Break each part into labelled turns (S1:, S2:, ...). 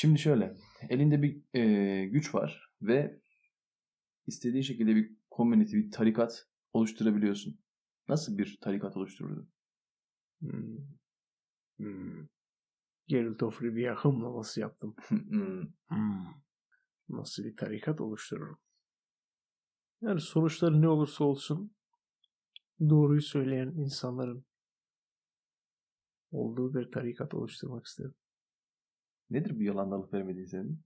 S1: Şimdi şöyle, elinde bir e, güç var ve istediğin şekilde bir community, bir tarikat oluşturabiliyorsun. Nasıl bir tarikat oluştururdun?
S2: Hmm. Hmm. Geralt of Rivia hımlaması yaptım.
S1: Hmm.
S2: Hmm. Nasıl bir tarikat oluştururum? Yani sonuçları ne olursa olsun doğruyu söyleyen insanların olduğu bir tarikat oluşturmak isterim.
S1: Nedir bu yalan alıp vermediğin senin?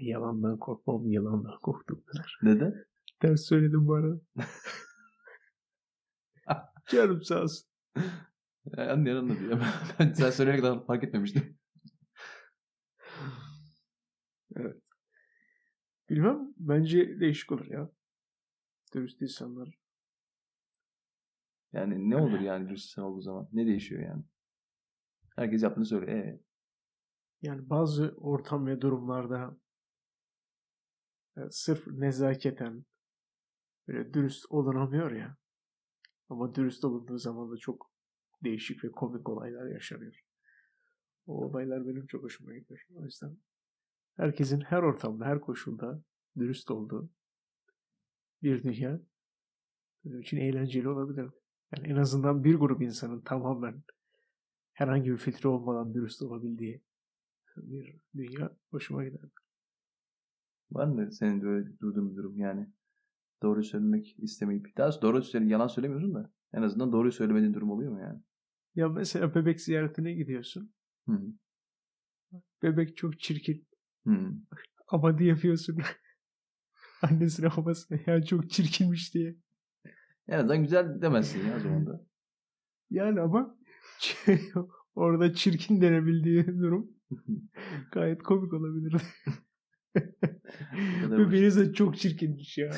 S2: Yalandan korkmam, yalandan korktum kadar.
S1: Neden?
S2: Ters söyledim bana. Canım sağ olsun.
S1: E, Anlayan anladı. Ben sen söyleyene kadar fark etmemiştim.
S2: Bilmem. Bence değişik olur ya. Dürüst insanlar.
S1: Yani ne olur yani dürüst insan olduğu zaman? Ne değişiyor yani? Herkes yaptığını söylüyor. E,
S2: Yani bazı ortam ve durumlarda e, sırf nezaketen böyle dürüst olunamıyor ya. Ama dürüst olunduğu zaman da çok değişik ve komik olaylar yaşanıyor. O olaylar benim çok hoşuma gidiyor. O yüzden herkesin her ortamda, her koşulda dürüst olduğu bir dünya benim için eğlenceli olabilir. Yani en azından bir grup insanın tamamen herhangi bir filtre olmadan dürüst olabildiği bir dünya hoşuma gider.
S1: var mı senin de öyle duyduğun bir durum yani? Doğruyu söylemek istemeyip. Daha doğru söyle, yalan söylemiyorsun da en azından doğruyu söylemediğin durum oluyor mu yani?
S2: Ya mesela bebek ziyaretine gidiyorsun.
S1: Hı.
S2: Bebek çok çirkin.
S1: Hı.
S2: Ama diyemiyorsun. Annesine babasına ya çok çirkinmiş diye.
S1: En azından güzel demezsin ya o zaman da.
S2: Yani ama orada çirkin denebildiği durum gayet komik olabilir.
S1: kadar
S2: Bebeğiniz de çok çirkinmiş ya.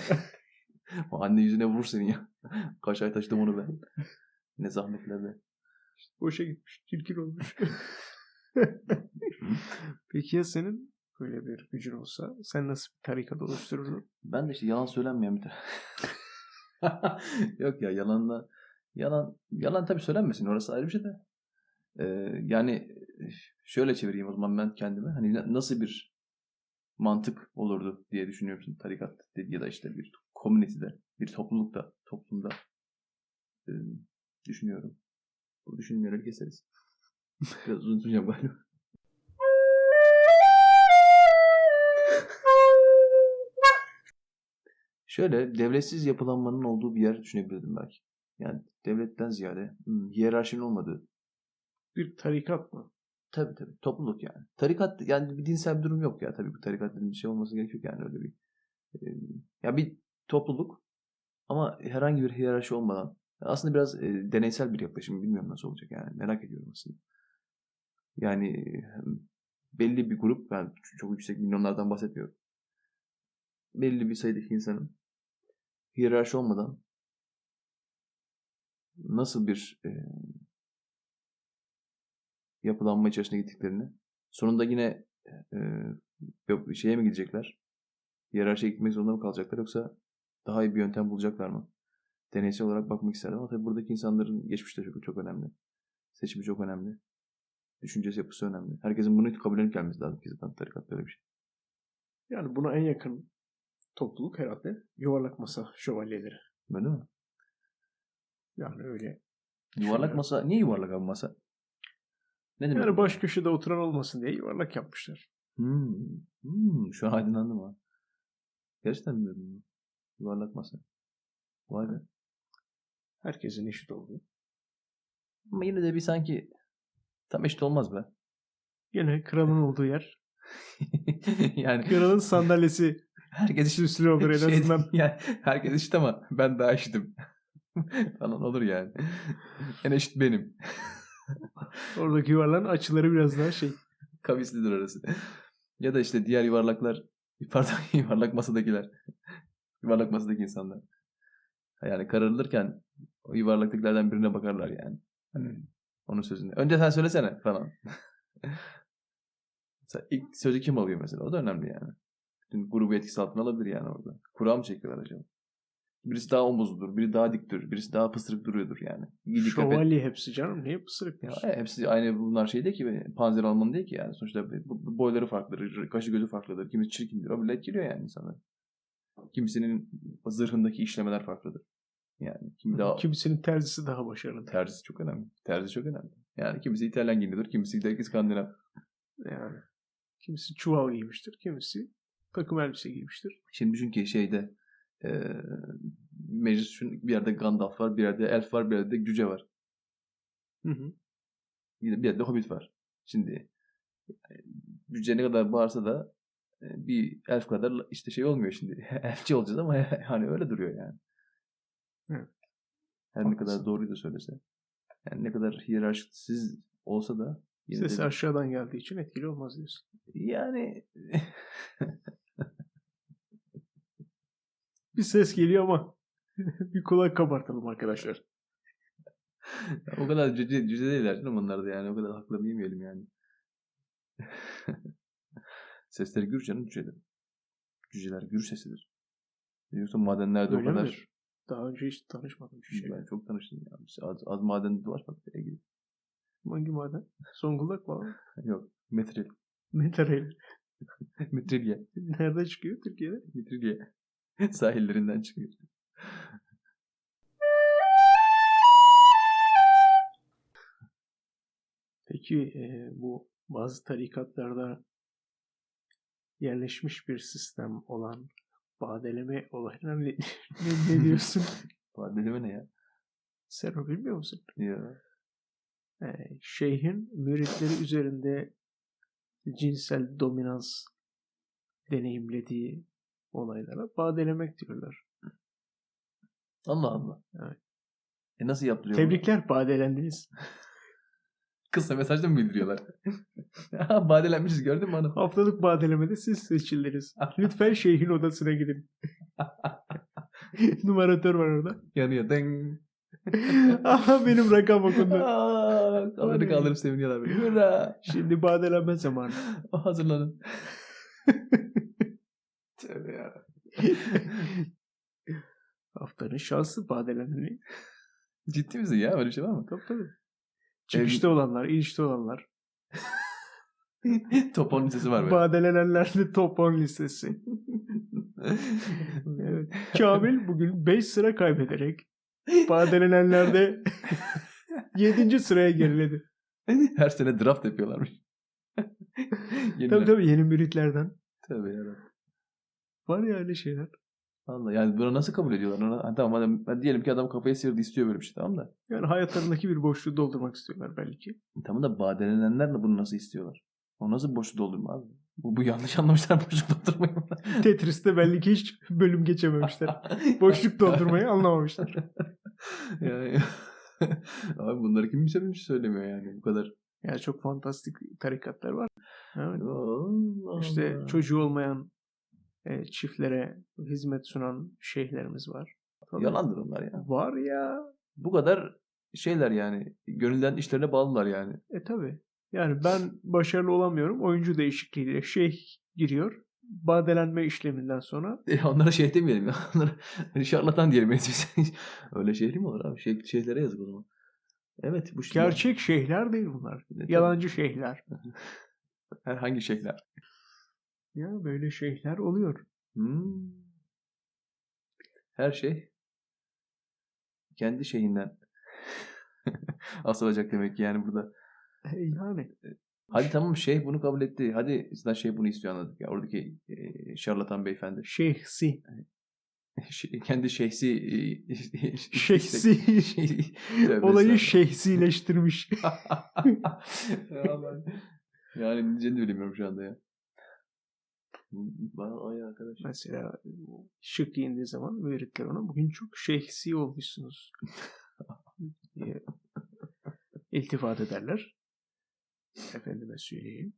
S1: Anne yüzüne vur seni ya. Kaç ay taşıdım onu ben. Ne zahmetlerle.
S2: Boşa gitmiş. Çirkin olmuş. Peki ya senin böyle bir gücün olsa sen nasıl bir tarikat oluştururdun?
S1: Ben de işte yalan söylenmeyen bir. Yok ya yalanla yalan yalan tabii söylenmesin orası ayrı bir şey de. Ee, yani şöyle çevireyim o zaman ben kendime. Hani na- nasıl bir mantık olurdu diye düşünüyorum tarikat ya da işte bir community'de, bir toplulukta, toplumda e, düşünüyorum. Bu düşünmeleri keseriz. Biraz uzun tutacağım galiba. Şöyle devletsiz yapılanmanın olduğu bir yer düşünebilirdim belki. Yani devletten ziyade hmm, hiyerarşinin olmadığı.
S2: Bir tarikat mı?
S1: Tabii tabii. Topluluk yani. Tarikat yani bir dinsel bir durum yok ya. Tabii bu tarikat bir şey olması gerekiyor yani öyle bir. e, ya bir topluluk ama herhangi bir hiyerarşi olmadan. Aslında biraz e, deneysel bir yaklaşım. Bilmiyorum nasıl olacak yani. Merak ediyorum aslında. Yani belli bir grup, ben çok yüksek milyonlardan bahsetmiyorum. Belli bir sayıdaki insanın hiyerarşi olmadan nasıl bir e, yapılanma içerisine gittiklerini sonunda yine e, yok- şeye mi gidecekler? Hiyerarşiye gitmek zorunda mı kalacaklar yoksa daha iyi bir yöntem bulacaklar mı? Deneysel olarak bakmak isterdim ama tabii buradaki insanların geçmişte çok, çok önemli. Seçimi çok önemli. Düşüncesi yapısı önemli. Herkesin bunu kabul edip gelmesi lazım ki zaten tarikat böyle bir şey.
S2: Yani buna en yakın topluluk herhalde yuvarlak masa şövalyeleri.
S1: Böyle mi?
S2: Yani öyle.
S1: Yuvarlak masa. Niye yuvarlak abi masa? Ne demek?
S2: Yani baş köşede oturan olmasın diye yuvarlak yapmışlar.
S1: Hmm. Hmm. Şu an aydınlandım ha. Gerçekten bilmiyordum bunu. Yuvarlak masa. Vay be.
S2: Herkesin eşit olduğu.
S1: Ama yine de bir sanki tam eşit olmaz be.
S2: Gene kralın olduğu yer.
S1: yani
S2: Kralın sandalyesi
S1: herkes eşit.
S2: üstüne olur en
S1: Şey-
S2: azından.
S1: yani herkes eşit ama ben daha eşitim. falan olur yani. En eşit benim.
S2: Oradaki yuvarlağın açıları biraz daha şey.
S1: Kavislidir orası. Ya da işte diğer yuvarlaklar pardon yuvarlak masadakiler. yuvarlak masadaki insanlar. Yani kararılırken o yuvarlaktakilerden birine bakarlar yani. Hani onun sözünü. Önce sen söylesene falan. Mesela ilk sözü kim alıyor mesela? O da önemli yani. Bütün grubu etkisi altına alabilir yani orada. Kura mı çekiyorlar acaba? Birisi daha omuzludur, biri daha diktir, birisi daha pısırık duruyordur yani. Kıyafet-
S2: Şövalye hepsi canım. Niye pısırık
S1: Ya,
S2: diyorsun?
S1: hepsi aynı bunlar şey değil ki panzer Alman değil ki yani sonuçta boyları farklıdır, kaşı gözü farklıdır, kimisi çirkindir, o bile etkiliyor yani insanları. Kimisinin zırhındaki işlemeler farklıdır. Yani kimi daha
S2: Kimisinin terzisi daha başarılı.
S1: terzisi çok önemli. Terzi çok önemli. Yani kimisi İtalyan giyiniyordur, kimisi de İskandinav.
S2: Yani kimisi çuval giymiştir, kimisi takım elbise giymiştir.
S1: Şimdi düşün ki şeyde e, meclis düşün, bir yerde Gandalf var, bir yerde Elf var, bir yerde de Cüce var.
S2: Hı hı.
S1: Bir de, bir yerde Hobbit var. Şimdi Cüce ne kadar bağırsa da bir elf kadar işte şey olmuyor şimdi. Elfçi olacağız ama hani öyle duruyor yani.
S2: Evet.
S1: Her ne kadar
S2: Haklısın.
S1: doğruyu da söylese. Yani ne kadar hiyerarşisiz olsa da yine
S2: Sesi
S1: de,
S2: aşağıdan geldiği için etkili olmaz diyorsun.
S1: yani
S2: Bir ses geliyor ama bir kulak kabartalım arkadaşlar.
S1: o kadar cüce, cüce değiller canım onlar da yani. O kadar haklarını yemeyelim yani. Sesleri gür canım cüceler. Cüceler gür sesidir. Yoksa madenlerde o
S2: Öyle
S1: kadar...
S2: midir? Daha önce hiç tanışmadım şu şeyle.
S1: Ben çok tanıştım ya. Biz Az, az madende dolaşmadık. Ege gidip.
S2: Hangi maden? Zonguldak falan.
S1: Yok. Metril.
S2: Metarel.
S1: Metrilye.
S2: Nerede çıkıyor Türkiye'de?
S1: Metrilye. Sahillerinden çıkıyor.
S2: Peki e, bu bazı tarikatlarda yerleşmiş bir sistem olan badeleme olayına ne, ne, ne diyorsun?
S1: Badeleme ne ya?
S2: Sen o bilmiyor musun?
S1: Ya.
S2: E, şeyhin müritleri üzerinde cinsel dominans deneyimlediği olaylara badelemek diyorlar.
S1: Allah Allah.
S2: Evet.
S1: E nasıl yaptırıyor?
S2: Tebrikler badelendiniz.
S1: Kısa mesajda mı bildiriyorlar? Badelenmişiz gördün mü hanım?
S2: Haftalık badelemede siz seçildiniz. Lütfen şeyhin odasına gidin. Numaratör var orada.
S1: Yanıyor. Deng.
S2: Aha benim rakam okundu.
S1: Aa, Kaldırıp seviniyorlar böyle. Hurra.
S2: Şimdi badelenme zamanı.
S1: Hazırlanın. Tövbe ya.
S2: Haftanın şanslı badeleneni.
S1: Ciddi misin ya? Öyle bir şey var mı?
S2: Tabii tabii. Çıkışta olanlar, inişte olanlar.
S1: Topon lisesi var böyle.
S2: Badelenenlerle top 10 listesi. Evet. Kamil bugün 5 sıra kaybederek badelenenlerde 7. sıraya geriledi.
S1: Her sene draft yapıyorlarmış.
S2: Tabii tabii yeni müritlerden.
S1: Tövbe yarabbim.
S2: Var ya öyle şeyler.
S1: Allah yani bunu nasıl kabul ediyorlar? Ona, ha, tamam madem ben diyelim ki adam kafayı sıyırdı istiyor böyle bir şey tamam da.
S2: Yani hayatlarındaki bir boşluğu doldurmak istiyorlar belki.
S1: Tamam da badelenenler de bunu nasıl istiyorlar? O nasıl boşluk doldurma abi? Bu, bu yanlış anlamışlar boşluk doldurmayı.
S2: Tetris'te belli ki hiç bölüm geçememişler. Boşluk doldurmayı anlamamışlar.
S1: yani, abi bunları kim şey söylemiyor yani bu kadar.
S2: Yani çok fantastik tarikatlar var. Evet.
S1: Allah
S2: İşte
S1: Allah.
S2: çocuğu olmayan e, çiftlere hizmet sunan şeyhlerimiz var. Tabii.
S1: Yalandır onlar ya.
S2: Var ya.
S1: Bu kadar şeyler yani. Gönülden işlerine bağlılar yani.
S2: E tabi. Yani ben başarılı olamıyorum. Oyuncu değişikliğiyle şeyh giriyor. Badelenme işleminden sonra
S1: E, onlara şey demeyelim ya. Onlara şarlatan diyelim. biz. Öyle şeyh mi olur abi? Şey, şeyhlere yazık o zaman. Evet. Bu
S2: gerçek şeyhler değil bunlar.
S1: E.
S2: Yalancı şeyhler.
S1: Herhangi şeyhler.
S2: Ya böyle şeyhler oluyor.
S1: Hmm. Her şey kendi şeyinden asılacak demek ki yani burada.
S2: E, yani.
S1: Hadi tamam şeyh bunu kabul etti. Hadi zaten şeyh bunu istiyor anladık. Ya oradaki e, şarlatan beyefendi.
S2: Şeyhsi.
S1: Şey- kendi şeyhsi e,
S2: Şeyhsi.
S1: şey-
S2: Olayı şeyhsileştirmiş.
S1: Yani ne diyeceğini bilmiyorum şu anda ya. Bana ay arkadaş.
S2: Mesela şık giyindiği zaman müritler ona bugün çok şeyhsi olmuşsunuz diye iltifat ederler. Efendime söyleyeyim.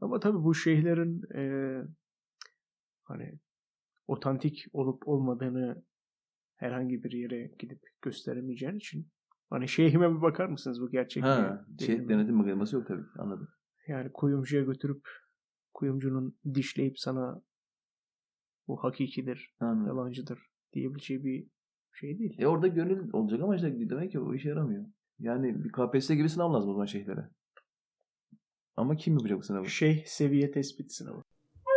S2: Ama tabii bu şeyhlerin eee, hani otantik olup olmadığını herhangi bir yere gidip gösteremeyeceğin için hani şeyhime bir bakar mısınız bu gerçek mi?
S1: Ha,
S2: değil
S1: şey
S2: mi?
S1: denetim makinesi yok tabii. Anladım.
S2: Yani kuyumcuya götürüp kuyumcunun dişleyip sana bu hakikidir,
S1: Anladım.
S2: yalancıdır diyebileceği bir şey değil.
S1: E orada gönül olacak ama işte demek ki o işe yaramıyor. Yani bir KPSS gibi sınav lazım o zaman şeyhlere. Ama kim yapacak bu sınavı?
S2: Şeyh seviye tespit sınavı.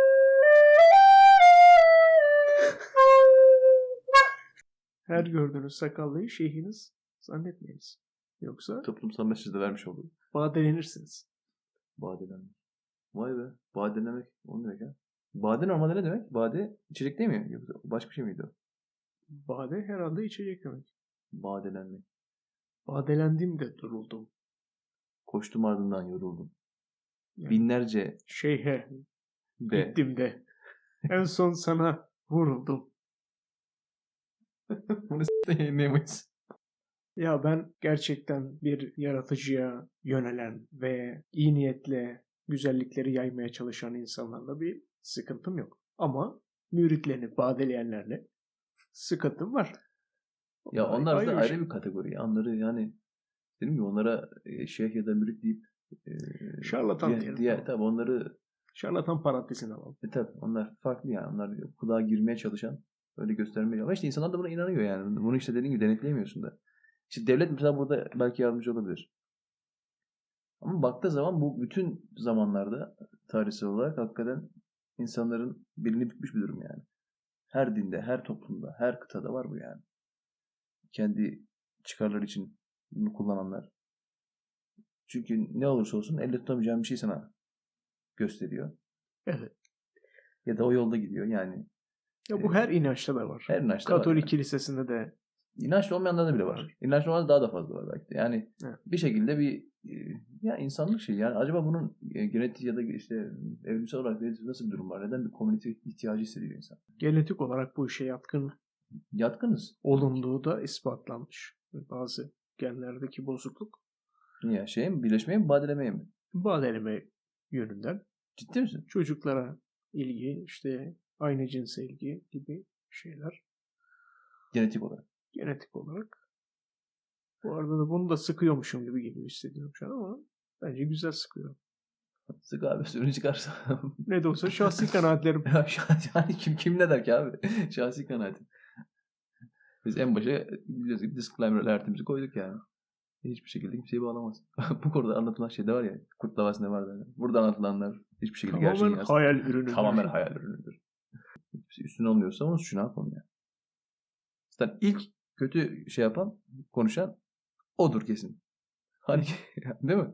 S2: Her gördüğünüz sakallıyı şeyhiniz zannetmeyiniz. Yoksa
S1: Toplumsal mesajı da vermiş oldu.
S2: badelenirsiniz.
S1: Badelenmek. Vay be. Badelemek. O ne demek ya? Bade normalde ne demek? Bade içecek değil mi? Yoksa başka bir şey miydi o?
S2: Bade herhalde içecek demek.
S1: Badelenmek.
S2: Badelendim de duruldum.
S1: Koştum ardından yoruldum.
S2: Yani
S1: Binlerce
S2: Şeyhe
S1: de.
S2: gittim de. En son sana vuruldum.
S1: Bunu s**te yayınlayamayız.
S2: Ya ben gerçekten bir yaratıcıya yönelen ve iyi niyetle güzellikleri yaymaya çalışan insanlarla bir sıkıntım yok. Ama müritlerini badeleyenlerle sıkıntım var.
S1: Ya onlar da ayrı
S2: şey.
S1: bir kategori. ya. Onları yani dedim ki onlara e, şeyh ya da mürit deyip e,
S2: Şarlatan
S1: diğer,
S2: diyelim.
S1: diğer, tabii onları
S2: Şarlatan parantezine alalım.
S1: e, tabii onlar farklı yani. Onlar kulağa girmeye çalışan öyle göstermeye ama işte insanlar da buna inanıyor yani. Bunu işte dediğin gibi denetleyemiyorsun da. İşte devlet mesela burada belki yardımcı olabilir. Ama baktığı zaman bu bütün zamanlarda tarihsel olarak hakikaten insanların belini bükmüş bir durum yani. Her dinde, her toplumda, her kıtada var bu yani. Kendi çıkarları için bunu kullananlar. Çünkü ne olursa olsun elde tutamayacağın bir şey sana gösteriyor.
S2: Evet.
S1: Ya da o yolda gidiyor yani.
S2: Ya bu her inançta da var.
S1: Her inançta var
S2: Katolik
S1: yani.
S2: kilisesinde de
S1: İnançlı olmayanlarda bile var. İnançlı olanlarda daha da fazla var belki de. Yani
S2: Evet.
S1: bir şekilde bir e, ya insanlık şey. Yani acaba bunun e, genetik ya da işte evrimsel olarak nasıl bir durum var? Neden bir komünite ihtiyacı hissediyor insan?
S2: genetik olarak bu işe yatkın
S1: Yatkınız.
S2: olunduğu da ispatlanmış. Bazı genlerdeki bozukluk
S1: Niye? Şeye mi? Birleşmeye mi? Badelemeye mi?
S2: badeleme yönünden
S1: Ciddi misin?
S2: çocuklara ilgi, işte aynı cinse ilgi gibi şeyler
S1: Genetik olarak.
S2: Genetik olarak. Bu arada da bunu da sıkıyormuşum gibi geliyor hissediyorum şu an ama bence güzel sıkıyorum.
S1: Sık abi sürünü çıkarsa.
S2: Ne de olsa şahsi kanaatlerim.
S1: Ya yani kim kim ne der ki abi? Şahsi kanaatim. Biz en başa biliyoruz gibi disclaimer alertimizi koyduk yani. Hiçbir şekilde kimseyi bağlamaz. Bu konuda anlatılan şey de var ya. Kurt Davası'nda var da. Burada anlatılanlar hiçbir şekilde gerçeği
S2: Tamamen
S1: yansıtmıyor.
S2: hayal ürünü.
S1: Tamamen hayal ürünüdür. Hiçbir üstüne olmuyorsa onun suçu ne yapalım ya. Zaten ilk kötü şey yapan, konuşan odur kesin. Hani değil mi?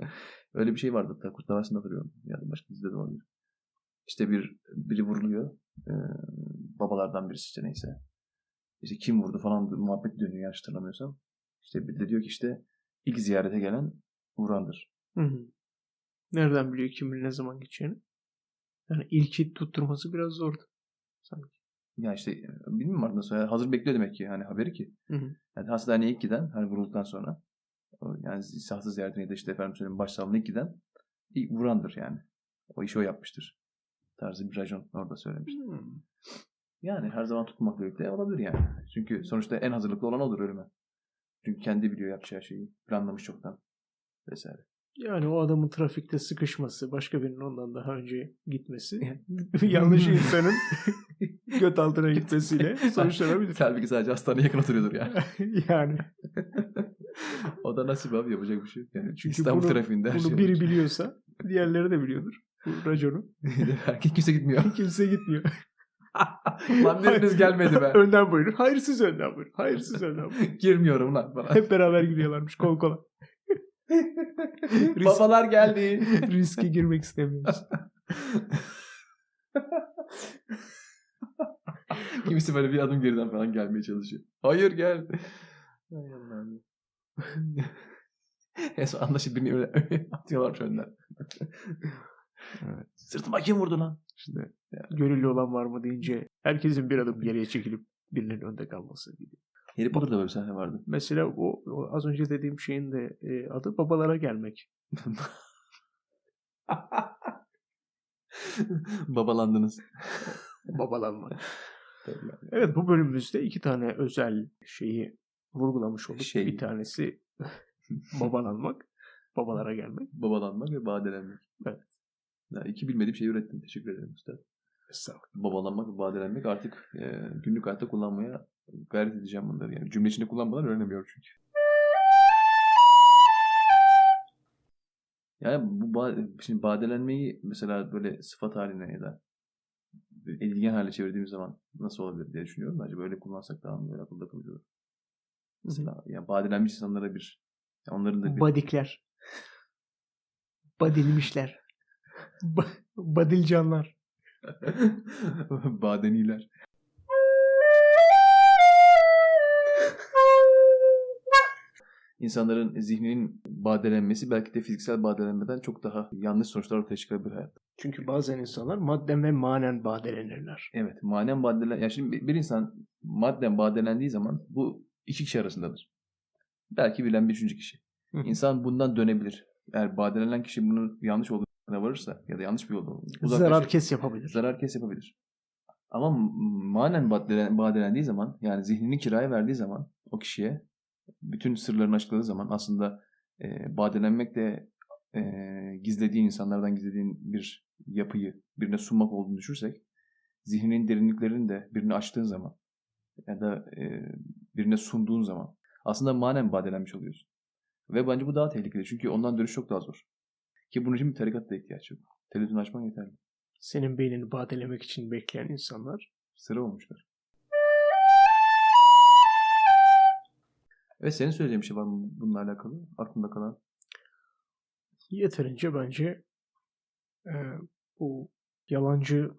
S1: Öyle bir şey vardı hatta Kurt Davası'nda hatırlıyorum. Ya da başka dizide de olabilir. İşte bir biri vuruluyor. Ee, babalardan birisi işte neyse. İşte kim vurdu falan muhabbet dönüyor yanlış hatırlamıyorsam. İşte bir de diyor ki işte ilk ziyarete gelen vurandır.
S2: Hı hı. Nereden biliyor kimin ne zaman gideceğini? Yani ilki tutturması biraz zordu. Sanki.
S1: Ya işte e, bilmiyorum nasıl. Yani hazır bekliyor demek ki yani haberi ki.
S2: Hı hı.
S1: Yani hastaneye ilk giden hani vurulduktan sonra yani sahsız ziyaretine ya da işte efendim söyleyeyim başsağlığına ilk giden ilk vurandır yani. O işi o yapmıştır. Tarzı bir racon orada söylemiş.
S2: Hmm.
S1: Yani her zaman tutmamakla birlikte olabilir yani. Çünkü sonuçta en hazırlıklı olan odur ölüme. Çünkü kendi biliyor yapacağı şeyi. Planlamış çoktan. Vesaire.
S2: Yani o adamın trafikte sıkışması, başka birinin ondan daha önce gitmesi, yanlış insanın göt altına gitmesiyle sonuçlanabilir.
S1: Tabii sadece hastaneye yakın oturuyordur yani.
S2: yani
S1: o da nasip abi yapacak bir şey yok. Yani
S2: Çünkü
S1: İstanbul
S2: bunu-
S1: trafiğinde her
S2: bunu
S1: şey
S2: biri biliyorsa diğerleri de biliyordur. Bu raconu.
S1: Kimse gitmiyor.
S2: Kimse gitmiyor.
S1: Lan biriniz gelmedi be.
S2: önden buyurun. Hayırsız önden buyurun. Hayırsız önden buyurun.
S1: Girmiyorum lan falan.
S2: Hep beraber gidiyorlarmış kol kola.
S1: Babalar geldi.
S2: Riske girmek istemiyoruz.
S1: Kimisi böyle bir adım geriden falan gelmeye çalışıyor. Hayır gel. Hay Allah'ım. en son anlaşıp birini öne atıyorlar önden.
S2: Evet.
S1: Sırtıma kim vurdu lan?
S2: İşte gönüllü olan var mı deyince herkesin bir adım geriye çekilip birinin önde kalması gibi.
S1: Harry Potter'da böyle bir sahne vardı.
S2: Mesela o, o az önce dediğim şeyin de e, adı babalara gelmek.
S1: Babalandınız.
S2: Babalanmak. Evet bu bölümümüzde iki tane özel şeyi vurgulamış olduk.
S1: Şey.
S2: Bir tanesi babalanmak, babalara gelmek.
S1: Babalanmak ve badelenmek.
S2: Evet.
S1: Ya iki bilmediğim şeyi ürettim. Teşekkür ederim usta.
S2: Estağfurullah.
S1: Babalanmak ve badelenmek artık e, günlük hayatta kullanmaya Gayret edeceğim bunları. Yani cümle içinde kullanmadan öğrenemiyorum çünkü. Yani bu ba- şimdi badelenmeyi mesela böyle sıfat haline ya da edilgen hale çevirdiğimiz zaman nasıl olabilir diye düşünüyorum. Acaba böyle kullansak daha mı böyle akılda kalıcı olur? Mesela yani badelenmiş insanlara bir yani onların da bir
S2: Badikler. Badilmişler. Ba- badilcanlar.
S1: badeniler. İnsanların zihninin badelenmesi belki de fiziksel badelenmeden çok daha yanlış sonuçlar ortaya çıkarabilir hayatta.
S2: Çünkü bazen insanlar madden ve manen badelenirler.
S1: Evet, manen badelen ya şimdi bir insan madden badelendiği zaman bu iki kişi arasındadır. Belki bilen bir üçüncü kişi.
S2: Hı.
S1: İnsan bundan dönebilir. Eğer badelenen kişi bunun yanlış olduğuna varırsa ya da yanlış bir yolda
S2: Zarar kes yapabilir.
S1: zarar kes yapabilir. Ama manen badelen, badelendiği zaman yani zihnini kiraya verdiği zaman o kişiye bütün sırlarını açıkladığı zaman aslında e, badelenmek de e, gizlediğin insanlardan gizlediğin bir yapıyı birine sunmak olduğunu düşünürsek zihninin derinliklerini de birine açtığın zaman ya da e, birine sunduğun zaman aslında manen badelenmiş oluyorsun. Ve bence bu daha tehlikeli çünkü ondan dönüş çok daha zor. Ki bunun için bir tarikat da ihtiyaç yok. Televizyon açman yeterli.
S2: Senin beynini badelemek için bekleyen insanlar
S1: Sıra olmuşlar. Ve senin söyleyeceğin bir şey var mı bununla alakalı? Aklında kalan.
S2: yeterince bence e, bu yalancı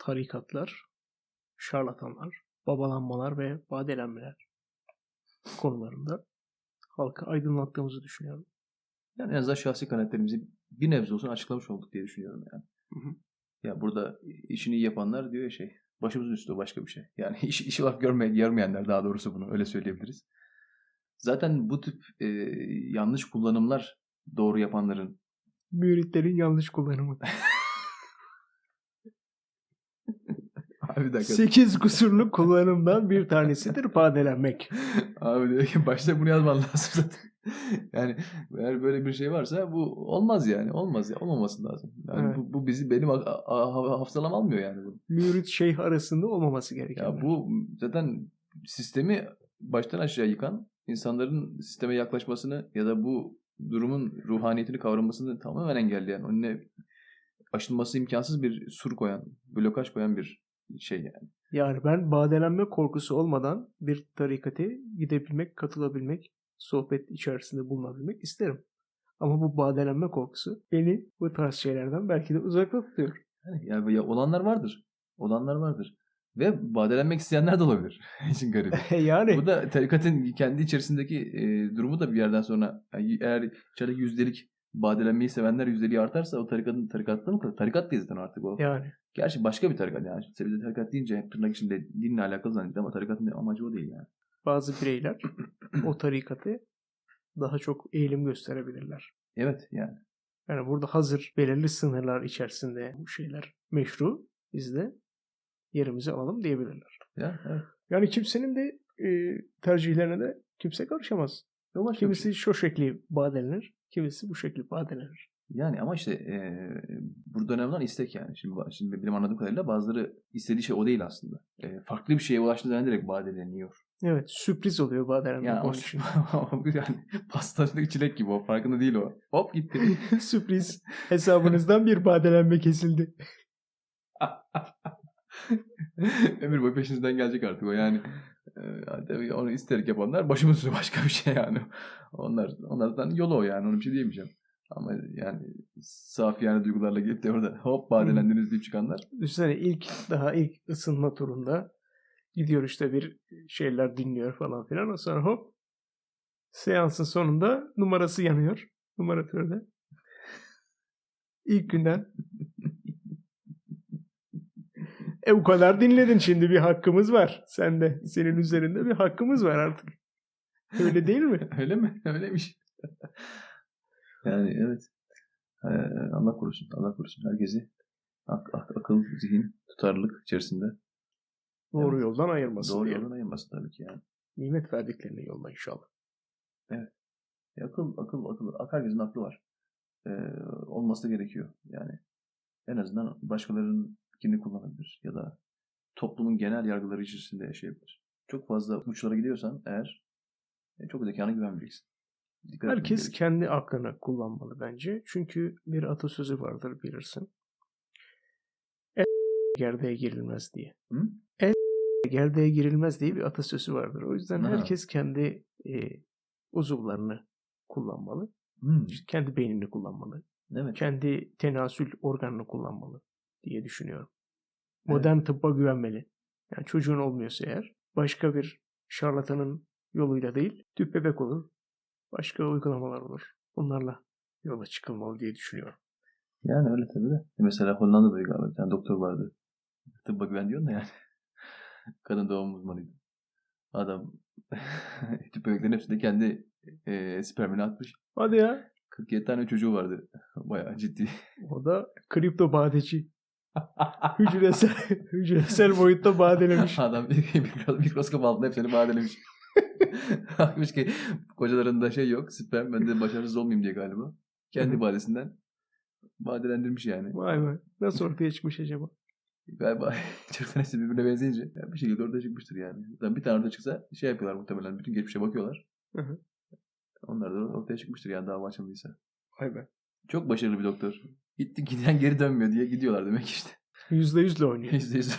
S2: tarikatlar, şarlatanlar, babalanmalar ve badelenmeler konularında halkı aydınlattığımızı düşünüyorum.
S1: Yani en azından şahsi kanaatlerimizi bir nebze olsun açıklamış olduk diye düşünüyorum yani.
S2: Hı hı.
S1: Ya burada işini yapanlar diyor ya şey, başımızın üstü başka bir şey. Yani iş, işi olarak görme, görmeyenler daha doğrusu bunu öyle söyleyebiliriz. Zaten bu tip e, yanlış kullanımlar doğru yapanların
S2: Müritlerin yanlış kullanımı.
S1: Abi bir dakika.
S2: 8 kusurlu kullanımdan bir tanesidir badelenmek.
S1: Abi diyor ki başta bunu yazman lazım zaten. yani eğer böyle bir şey varsa bu olmaz yani. Olmaz ya. Olmaması lazım. Yani
S2: Evet.
S1: bu, bu bizi benim hafızalam almıyor yani bunu.
S2: Mürit şeyh arasında olmaması gereken.
S1: Ya bu zaten sistemi baştan aşağı yıkan insanların sisteme yaklaşmasını ya da bu durumun ruhaniyetini kavramasını tamamen engelleyen, önüne aşılması imkansız bir sur koyan, blokaj koyan bir şey yani.
S2: Yani ben badelenme korkusu olmadan bir tarikate gidebilmek, katılabilmek, sohbet içerisinde bulunabilmek isterim. Ama bu badelenme korkusu beni bu tarz şeylerden belki de uzakta tutuyor.
S1: Yani, yani ya olanlar vardır. Olanlar vardır. Ve badelenmek isteyenler de olabilir. İşin garibi.
S2: yani
S1: Bu da tarikatın kendi içerisindeki e, durumu da bir yerden sonra yani eğer içerideki yüzdelik badelenmeyi sevenler yüzdeliği artarsa o tarikatın tarikatta mı? Tarikat değil zaten artık o.
S2: yani
S1: Gerçi başka bir tarikat yani. Bize tarikat deyince hep tırnak içinde dinle alakalı zannediyor ama tarikatın amacı o değil yani.
S2: bazı bireyler o tarikatı daha çok eğilim gösterebilirler.
S1: Evet yani.
S2: Yani burada hazır belirli sınırlar içerisinde bu şeyler meşru. Biz de yerimizi alalım diyebilirler.
S1: Ya, evet.
S2: Yani kimsenin de e, tercihlerine de kimse karışamaz.
S1: Şey.
S2: Kimisi şu şekli badelenir, kimisi bu şekli badelenir.
S1: Yani ama işte e, burada önemli olan istek yani. Şimdi, şimdi benim anladığım kadarıyla bazıları istediği şey o değil aslında. E, farklı bir şeye ulaştığı zaman direkt badeleniyor.
S2: Evet, sürpriz oluyor badelenmek
S1: Yani, o,
S2: onun için.
S1: yani pastanın çilek gibi o. Farkında değil o. Hop gitti.
S2: sürpriz. Hesabınızdan bir badelenme kesildi.
S1: Ömür boyu peşinizden gelecek artık o yani. E, onu isterek yapanlar başımın üstü başka bir şey yani. Onlar onlardan yolu o yani. Onu bir şey diyemeyeceğim. Ama yani saf yani duygularla gelip de orada hop badelendiniz deyip çıkanlar.
S2: Düşünsene ilk daha ilk ısınma turunda gidiyor işte bir şeyler dinliyor falan filan. O sonra hop seansın sonunda numarası yanıyor. Numaratörde. İlk günden. E bu kadar dinledin şimdi bir hakkımız var. Sende. Senin üzerinde bir hakkımız var artık. Öyle değil mi?
S1: Öyle mi? Öyleymiş. yani evet. Ee, Allah korusun. Allah korusun. Herkesi ak- ak- akıl, zihin, tutarlılık içerisinde
S2: Doğru
S1: Evet.
S2: yoldan ayırmasın
S1: doğru
S2: diye.
S1: yoldan ayırmasın tabii ki yani.
S2: Nimet verdiklerine yolda inşallah.
S1: E, akıl, akıl, akıl. ak- Herkesin aklı var. Ee, olması gerekiyor. Yani en azından başkalarının fikrini kullanabilir ya da toplumun genel yargıları içerisinde yaşayabilir. çok fazla uçlara gidiyorsan eğer e, çok zekana güvenmeyeceksin. Dikkat
S2: Herkes kendi aklını kullanmalı bence. Çünkü bir atasözü vardır bilirsin. El gerdeğe girilmez diye.
S1: Hı?
S2: El gerdeğe girilmez diye bir atasözü vardır. O yüzden
S1: Ha.
S2: herkes kendi e, uzuvlarını kullanmalı.
S1: Hmm,
S2: kendi beynini kullanmalı.
S1: Evet.
S2: Kendi tenasül organını kullanmalı diye düşünüyorum.
S1: Evet.
S2: Modern tıbba güvenmeli. Yani çocuğun olmuyorsa eğer başka bir şarlatanın yoluyla değil tüp bebek olur. Başka uygulamalar olur. Bunlarla yola çıkılmalı diye düşünüyorum.
S1: Yani öyle tabii de. E Mesela Hollanda'da galiba bir tane doktor vardı. Tıbba güven diyorsun yani. Kadın doğum uzmanıydı. Adam tüp bebeklerin hepsinde kendi e, spermini atmış.
S2: Hadi ya.
S1: 47 tane çocuğu vardı. Bayağı ciddi.
S2: O da kripto badeci. Hücresel, hücresel boyutta badelemiş.
S1: Adam mikro- mikroskop altında hepsini badelemiş. Bakmış ki kocalarında şey yok. Sperm ben de başarısız olmayayım diye galiba. Kendi badesinden badelendirmiş yani.
S2: Vay be. Nasıl ortaya çıkmış acaba?
S1: Galiba çok tanesi birbirine benzeyince yani bir şekilde ortaya çıkmıştır yani. Zaten bir tane orada çıksa şey yapıyorlar muhtemelen. Bütün geçmişe bakıyorlar.
S2: Hı hı.
S1: Onlar da ortaya çıkmıştır yani dava açıldıysa.
S2: Vay be.
S1: Çok başarılı bir doktor. Gitti giden geri dönmüyor diye gidiyorlar demek işte.
S2: Yüzde yüzle oynuyor.
S1: Yüzde yüz.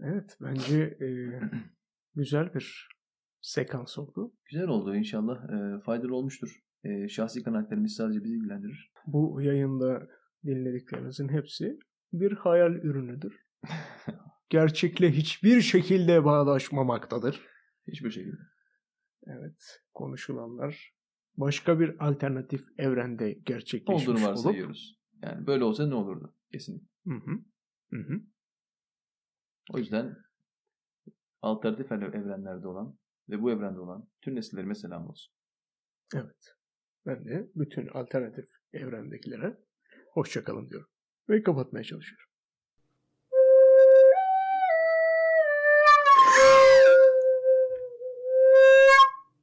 S2: Evet bence e, güzel bir sekans oldu.
S1: Güzel oldu inşallah. E, faydalı olmuştur. E, şahsi kanaatlerimiz sadece bizi ilgilendirir.
S2: Bu yayında dinlediklerinizin hepsi bir hayal ürünüdür. Gerçekle hiçbir şekilde bağdaşmamaktadır.
S1: Hiçbir şekilde.
S2: Evet, konuşulanlar başka bir alternatif evrende gerçekleşmiş
S1: Olduğunu
S2: olup.
S1: varsayıyoruz. Yani böyle olsa ne olurdu? Kesinlikle.
S2: Hı hı. Hı hı.
S1: O yüzden alternatif evrenlerde olan ve bu evrende olan tüm nesillerime selam olsun.
S2: Evet. Ben de bütün alternatif evrendekilere hoşçakalın diyorum. Ve kapatmaya çalışıyorum.